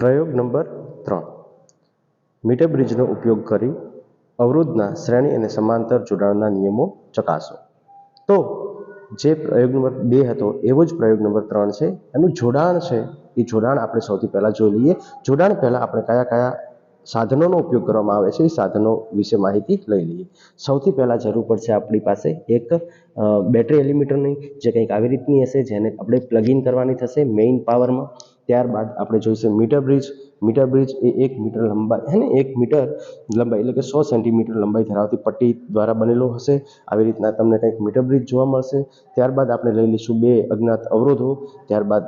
પ્રયોગ નંબર ત્રણ. મીટર બ્રિજનો ઉપયોગ કરી અવરોધના શ્રેણી અને સમાંતર જોડાણના નિયમો ચકાસો. તો જે પ્રયોગ નંબર બે હતો, એવો જ પ્રયોગ નંબર ત્રણ છે. એનું જોડાણ છે, એ જોડાણ આપણે સૌથી પહેલાં જોઈ લઈએ. જોડાણ પહેલાં આપણે કયા કયા સાધનોનો ઉપયોગ કરવામાં આવે છે, એ સાધનો વિશે માહિતી લઈ લઈએ. સૌથી પહેલાં જરૂર પડશે આપણી પાસે એક બેટરી એલિમીટરની જે કંઈક આવી રીતની હશે, જેને આપણે પ્લગ ઇન કરવાની થશે મેઇન પાવરમાં ત્યારબાદ આપણે જોઈશું મીટર બ્રિજ. મીટર બ્રિજ એ એક મીટર લંબાઈ હે એક મીટર લંબાઈ એટલે કે સો સેન્ટીમીટર લંબાઈ ધરાવતી પટ્ટી દ્વારા બનેલો હશે. આવી રીતના તમને કંઈક મીટર બ્રિજ જોવા મળશે. ત્યારબાદ આપણે લઈ લઈશું બે અજ્ઞાત અવરોધો. ત્યારબાદ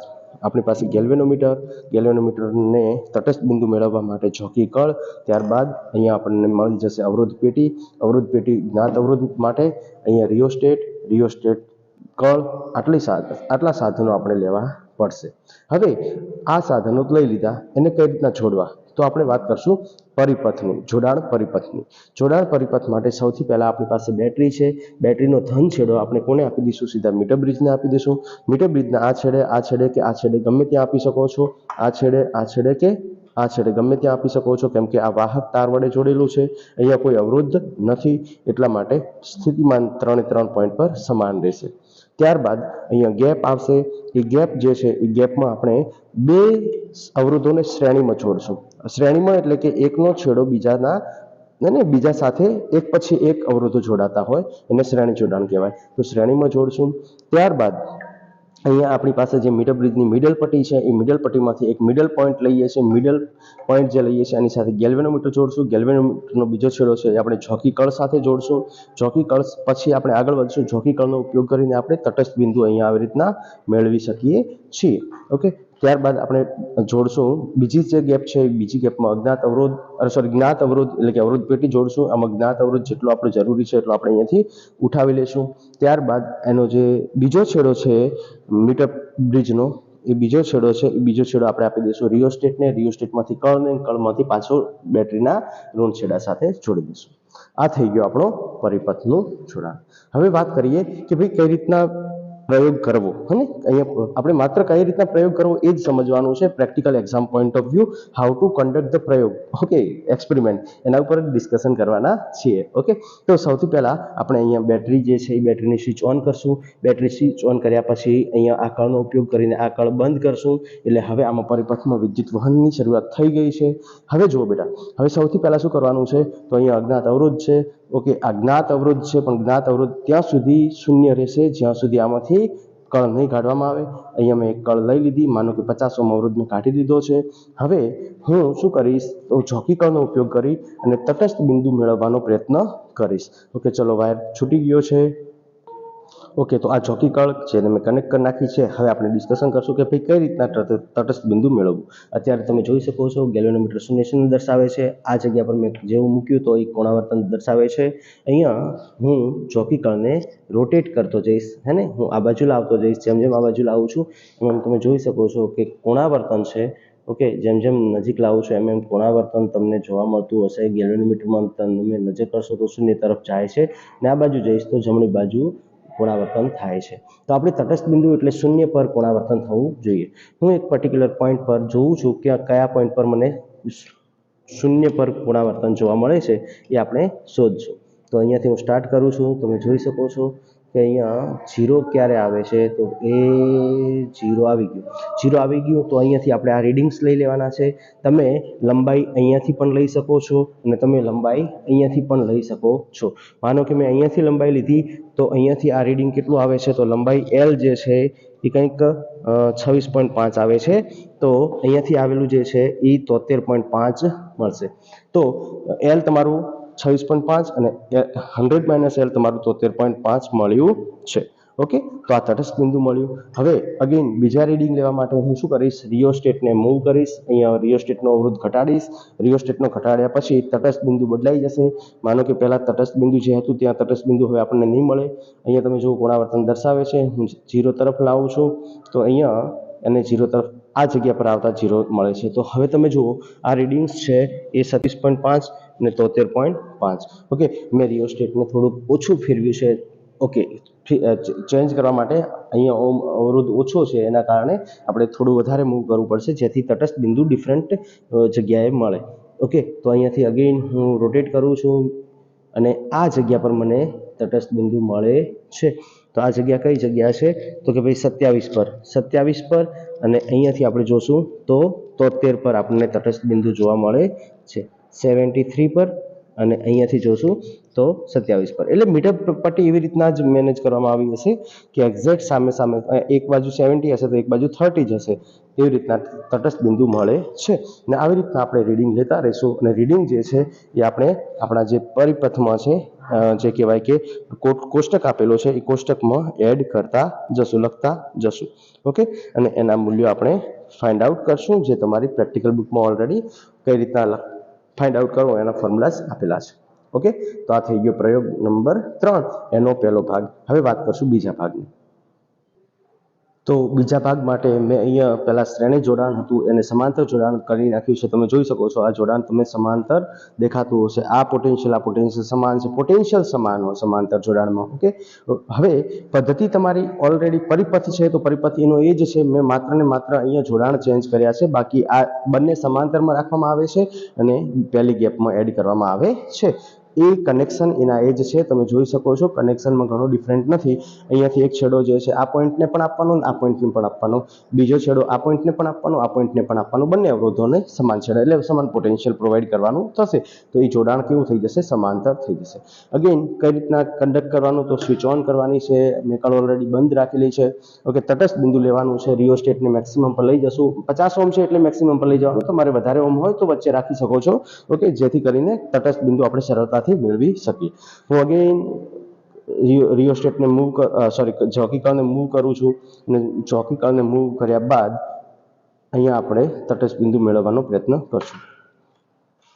આપણી પાસે ગેલ્વેનોમીટર. ગેલ્વેનોમીટરને તટસ્થ બિંદુ મેળવવા માટે ચોકી કળ. ત્યારબાદ અહીંયા આપણને મળી જશે અવરોધ પેટી. અવરોધ પેટી જ્ઞાત અવરોધ માટે અહીંયા રિયોસ્ટેટ રિયોસ્ટેટ કળ. આટલી આટલા સાધનો આપણે લેવા પડશે. હવે આ સાધનો લઈ લીધા, એને કઈ રીતના જોડવા તો આપણે વાત કરશું પરિપથની, જોડાણ પરિપથની. જોડાણ પરિપથ માટે સૌથી પહેલાં આપણી પાસે બેટરી છે. બેટરીનો ધન છેડો આપણે કોને આપી દઈશું? સીધા મીટર બ્રિજને આપી દઈશું. મીટર બ્રિજના આ છેડે આ છેડે કે આ છેડે ગમે ત્યાં આપી શકો છો? આ છેડે આ છેડે કે આ છેડે ગમે ત્યાં આપી શકો છો? કેમ કે આ વાહક તાર વડે જોડેલું છે. અહીંયા કોઈ અવરોધ નથી. એટલા માટે સ્થિતિમાન ત્રણે ત્રણ પોઈન્ટ પર સમાન રહેશે. ત્યારબાદ અહીંયા ગેપ આવશે. એ ગેપ જે છે, એ ગેપમાં આપણે બે અવરોધોને શ્રેણીમાં જોડશું શ્રેણીમાં એટલે કે એકનો છેડો બીજાના ને બીજા સાથે એક પછી એક અવરોધો જોડાતા હોય, એને શ્રેણી જોડાણ કહેવાય. તો શ્રેણીમાં જોડશું. ત્યારબાદ અહીંયા આપણી પાસે જે મિડલ બ્રિજની મિડલ પટ્ટી છે, એ મિડલ પટ્ટીમાંથી એક મિડલ પોઈન્ટ લઈએ છીએ. મિડલ પોઈન્ટ જે લઈએ છીએ, એની સાથે ગેલ્વેનોમીટર જોડશું. ગેલ્વેનોમીટરનો બીજો છેડો છે, એ આપણે જોકી કળ સાથે જોડશું. જોકી કળ પછી આપણે આગળ વધશું. જોકી કળનો ઉપયોગ કરીને આપણે તટસ્થ બિંદુ અહીંયા આવી રીતના મેળવી શકીએ છીએ. ઓકે ત્યારબાદ આપણે જોડશું, બીજી જે ગેપ છે, બીજી ગેપમાં અજ્ઞાત અવરોધ સોરી જ્ઞાત અવરોધ એટલે કે અવરોધ પેટી જોડશું, આમાં જ્ઞાત અવરોધ જેટલો આપણે જરૂરી છે એટલો આપણે અહીંયાથી ઉઠાવી લેશું ત્યારબાદ એનો જે બીજો છેડો છે મીટર બ્રિજનો એ બીજો છેડો છે, એ બીજો છેડો આપણે આપી દઈશું રિયોસ્ટેટને રિયોસ્ટેટમાંથી કળને કળમાંથી પાછો બેટરીના ઋણ છેડા સાથે જોડી દઈશું. આ થઈ ગયો આપણો પરિપથનું જોડાણ. હવે વાત કરીએ કે ભાઈ કઈ રીતના પ્રયોગ કરવો અને અહીંયા આપણે માત્ર કઈ રીતના પ્રયોગ કરવો એ જ સમજવાનું છે, practical exam point of view how to conduct the પ્રયોગ, ઓકે? એક્સપેરિમેન્ટ એના ઉપર ડિસ્કશન કરવાના છીએ, ઓકે? તો સૌથી પહેલાં આપણે અહીંયા બેટરી જે છે એ બેટરીની સ્વિચ ઓન કરશું. બેટરી સ્વિચ ઓન કર્યા પછી અહીંયા આ કળનો ઉપયોગ કરીને આ કળ બંધ કરશું. એટલે હવે આમાં પરિપથમાં વિદ્યુત વહનની શરૂઆત થઈ ગઈ છે. હવે જુઓ બેટા, હવે સૌથી પહેલાં શું કરવાનું છે? તો અહીંયા અજ્ઞાત અવરોધ છે. ઓકે, આ જ્ઞાત અવરોધ છે, પણ જ્ઞાત અવરોધ ત્યાં સુધી શૂન્ય રહેશે, જ્યાં સુધી આમાંથી કળ નહીં કાઢવામાં આવે. અહીંયા મેં કળ લઈ લીધી, માનો કે પચાસ ઓમ અવરોધ મેં કાઢી દીધો છે. હવે હું શું કરીશ? તો જોકી કળનો ઉપયોગ કરી અને તટસ્થ બિંદુ મેળવવાનો પ્રયત્ન કરીશ. ઓકે, ચલો વાયર છૂટી ગયો છે. ઓકે, તો આ ચોકી કળ છે મેં કનેક્ટ કરી નાખી છે. હવે આપણે ડિસ્કશન કરશું કે ભાઈ કઈ રીતના તટસ્થ બિંદુ મેળવવું. અત્યારે તમે જોઈ શકો છો ગેલોનોમીટર શૂન્ય દર્શાવે છે. આ જગ્યા પર મેં જેવું મૂક્યું તો એ કોણાવર્તન દર્શાવે છે. અહીંયા હું ચોકી કળને રોટેટ કરતો જઈશ, હે ને? હું આ બાજુ લાવતો જઈશ, જેમ જેમ આ બાજુ લાવું છું, એમ એમ તમે જોઈ શકો છો કે કોણાવર્તન છે. ઓકે, જેમ જેમ નજીક લાવું છું, એમ એમ કોણાવર્તન તમને જોવા મળતું હશે. ગેલોનોમીટરમાં તમે નજર કરશો તો શૂન્ય તરફ જાય છે. ને આ બાજુ જઈશ તો જમણી બાજુ કોણાવર્તન થાય છે. તો આપણે તટસ્થ બિંદુ એટલે શૂન્ય પર કોણાવર્તન થવું જોઈએ. હું એક પર્ટિક્યુલર પોઈન્ટ પર જોઉં છું કે કયા પોઈન્ટ પર મને શૂન્ય પર કોણાવર્તન જોવા મળે છે એ આપણે શોધશું. તો અહીંયાથી હું સ્ટાર્ટ કરું છું. તમે જોઈ શકો છો કે અહીંયા જીરો ક્યારે આવે છે? તો એ જીરો આવી ગયું. જીરો આવી ગયું તો અહીંયાથી આપણે આ રીડિંગ્સ લઈ લેવાના છે. તમે લંબાઈ અહીંયાથી પણ લઈ શકો છો અને તમે લંબાઈ અહીંયાથી પણ લઈ શકો છો. માનો કે મેં અહીંયાથી લંબાઈ લીધી, તો અહીંયાથી આ રીડિંગ કેટલું આવે છે? તો લંબાઈ એલ જે છે એ કંઈક છવ્વીસ પોઈન્ટ પાંચ આવે છે. તો અહીંયાથી આવેલું જે છે એ તોતેર પોઈન્ટ પાંચ મળશે. તો એલ તમારું છવ્વીસ પોઈન્ટ પાંચ અને હંડ્રેડ માઇનસ એલ તમારું તોતેર પોઈન્ટ પાંચ મળ્યું છે. ઓકે? તો આ તટસ્થ બિંદુ મળ્યું. હવે અગેન બીજા રીડિંગ લેવા માટે હું શું કરીશ? રિયોસ્ટેટને મૂવ કરીશ. અહીંયા રિયોસ્ટેટનો અવરોધ ઘટાડીશ. રિયોસ્ટેટનો ઘટાડ્યા પછી તટસ્થ બિંદુ બદલાઈ જશે. માનો કે પહેલાં તટસ્થ બિંદુ જે હતું ત્યાં તટસ્થ બિંદુ હવે આપણને નહીં મળે. અહીંયા તમે જુઓ કોણાવર્તન દર્શાવે છે. હું જીરો તરફ લાવું છું. તો અહીંયા એને જીરો તરફ આ જગ્યા પર આવતા જીરો મળે છે. તો હવે તમે જુઓ આ રીડિંગ્સ છે એ સત્રીસ પોઈન્ટ પાંચ અને તોતેર પોઈન્ટ પાંચ. ઓકે મેં રિયોસ્ટેટને થોડુંક ઓછું ફેરવ્યું છે. ઓકે ચેન્જ કરવા માટે અહીંયા અવરોધ ઓછો છે, એના કારણે આપણે થોડું વધારે મૂવ કરવું પડશે, જેથી તટસ્થ બિંદુ ડિફરન્ટ જગ્યાએ મળે. ઓકે તો અહીંયાથી અગેઇન હું રોટેટ કરું છું, અને આ જગ્યા પર મને તટસ્થ બિંદુ મળે છે. તો આ જગ્યા કઈ જગ્યા છે? તો કે ભાઈ સત્યાવીસ પર. સત્યાવીસ પર, અને અહીંયાથી આપણે જોશું તો તોતેર પર આપણને તટસ્થ બિંદુ જોવા મળે છે. સેવન્ટી થ્રી પર અને અહીંયાથી જોશું તો સત્યાવીસ પર. એટલે મીટર પટ્ટી એવી રીતના જ મેનેજ કરવામાં આવી હશે કે એક્ઝેક્ટ સામે સામે એક બાજુ સેવન્ટી હશે તો એક બાજુ થર્ટી જ હશે. એવી રીતના તટસ્થ બિંદુ મળે છે. અને આવી રીતના આપણે રીડિંગ લેતા રહીશું અને રીડિંગ જે છે એ આપણે આપણા જે પરિપથમાં છે જે કહેવાય કે કોષ્ટક આપેલો છે એ કોષ્ટકમાં એડ કરતા જશું, લખતા જશું. ઓકે? અને એના મૂલ્યો આપણે ફાઇન્ડ આઉટ કરશું જે તમારી પ્રેક્ટિકલ બુકમાં ઓલરેડી કઈ રીતના ફાઇન્ડ આઉટ કરવો એના ફોર્મ્યુલાસ આપેલા છે. ઓકે તો આ થઈ ગયો પ્રયોગ નંબર ત્રણ. એનો પહેલો ભાગ. હવે વાત કરશું બીજા ભાગની. તો બીજા ભાગ માટે મેં અહીંયા પહેલાં શ્રેણી જોડાણ હતું, એને સમાંતર જોડાણ કરી નાખ્યું છે. તમે જોઈ શકો છો આ જોડાણ તમને સમાંતર દેખાતું હશે. આ પોટેન્શિયલ આ પોટેન્શિયલ સમાન છે. પોટેન્શિયલ સમાન હોય, સમાંતર જોડાણમાં. ઓકે હવે પદ્ધતિ તમારી ઓલરેડી પરિપથ છે, તો પરિપથ એનો એ જ છે. મેં માત્ર ને માત્ર અહીંયા જોડાણ ચેન્જ કર્યા છે. બાકી આ બંને સમાંતરમાં રાખવામાં આવે છે અને પહેલી ગેપમાં એડ કરવામાં આવે છે. એ કનેક્શન એના એ જ છે. તમે જોઈ શકો છો કનેક્શનમાં ઘણો ડિફરન્ટ નથી. અહીંયાથી એક છેડો જે છે, આ પોઈન્ટને પણ આપવાનો આ પોઈન્ટને પણ આપવાનો. બીજો છેડો, આ પોઈન્ટને પણ આપવાનો, આ પોઈન્ટને પણ આપવાનો. બંને અવરોધોને સમાન છેડા, એટલે સમાન પોટેન્શિયલ પ્રોવાઈડ કરવાનું થશે. તો એ જોડાણ કેવું થઈ જશે? સમાંતર થઈ જશે. અગેન કઈ રીતના કન્ડક્ટ કરવાનું? તો સ્વિચ ઓન કરવાની છે. મેં ઓલરેડી બંધ રાખેલી છે. ઓકે તટસ્થ બિંદુ લેવાનું છે. રિયોસ્ટેટને મેક્સિમમ પર લઈ જશું. પચાસ ઓમ છે એટલે મેક્સિમમ પર લઈ જવાનું. તમારે વધારે ઓમ હોય તો વચ્ચે રાખી શકો છો. ઓકે જેથી કરીને તટસ્થ બિંદુ આપણે સરળતાથી મેળવી શકીએ. હું અગેન રિયોસ્ટેટને મૂવ સોરી જોકીકળને મૂવ કરું છું અને જોકીકળને મૂવ કર્યા બાદ અહીંયા આપણે તટસ્થ બિંદુ મેળવવાનો પ્રયત્ન કરશું.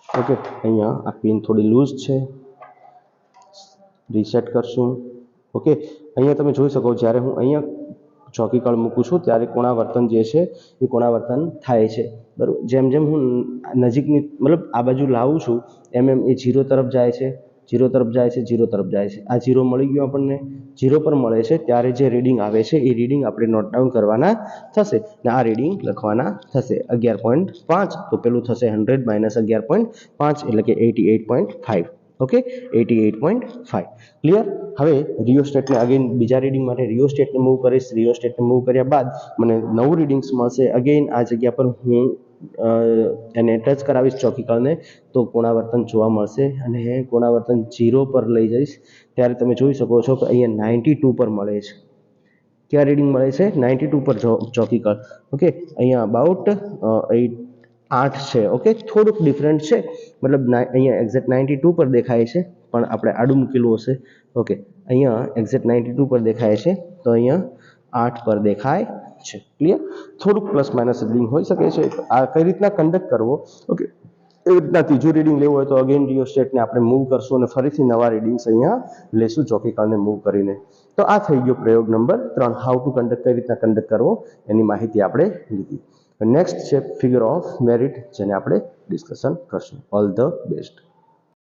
ઓકે અહીંયા આ પિન થોડી લૂઝ છે. રીસેટ કરશું. ઓકે અહીંયા તમે જોઈ શકો, જ્યારે હું અહીંયા ચોકીકળ મૂકું છું, ત્યારે કોણાવર્તન જે છે એ કોણાવર્તન થાય છે. બરાબર? જેમ જેમ હું નજીકની, મતલબ આ બાજુ લાવું છું, એમ એમ એ જીરો તરફ જાય છે, જીરો તરફ જાય છે, જીરો તરફ જાય છે. આ જીરો મળી ગયો આપણને ઝીરો પર મળે છે, ત્યારે જે રીડિંગ આવે છે, એ રીડિંગ આપણે નોટ ડાઉન કરવાના થશે ને આ રીડિંગ લખવાના થશે. અગિયાર પોઈન્ટ પાંચ, તો પેલું થશે હંડ્રેડ માઇનસ અગિયાર પોઈન્ટ પાંચ, એટલે કે eighty eight point five okay eighty eight point five clear હવે રિયોસ્ટેટને અગેન બીજા રીડિંગ માટે રિયોસ્ટેટને મૂવ કરીશ. રિયોસ્ટેટને મૂવ કર્યા બાદ મને નવું રીડિંગ્સ મળશે. અગેન આ જગ્યા પર હું એને ટચ કરાવીશ ચોકીકળને તો કોણાવર્તન જોવા મળશે અને કોણાવર્તન જીરો પર લઈ જઈશ. ત્યારે તમે જોઈ શકો છો કે અહીંયા નાઇન્ટી ટુ પર મળે છે. ક્યાં રીડિંગ મળે છે? નાઇન્ટી ટુ પર ચોકીકળ ઓકે અહીંયા અબાઉટ એટ આઠ છે. ઓકે થોડુંક ડિફરન્ટ છે. મતલબ અહીંયા એક્ઝેક્ટ નાઇન્ટી ટુ પર દેખાય છે, પણ આપણે આડું મૂકેલું હશે. ઓકે અહીંયા એક્ઝેક્ટ નાઇન્ટી ટુ પર દેખાય છે, તો અહીંયા આઠ પર દેખાય છે. ક્લિયર થોડુંક પ્લસ માઇનસ રીડિંગ હોઈ શકે છે. આ કઈ રીતના કન્ડક્ટ કરવો? ઓકે એવી રીતના ત્રીજું રીડિંગ લેવું હોય તો અગેન રિયોસ્ટેટને આપણે મૂવ કરશું અને ફરીથી નવા રીડિંગ્સ અહીંયા લેશું ચોકીકાળને મૂવ કરીને. તો આ થઈ ગયો પ્રયોગ નંબર ત્રણ. હાઉ ટુ કન્ડક્ટ કઈ રીતના કન્ડક્ટ કરવો, એની માહિતી આપણે લીધી. નેક્સ્ટ છે ફિગર ઓફ મેરિટ જેને આપણે ડિસ્કશન કરશું. All the best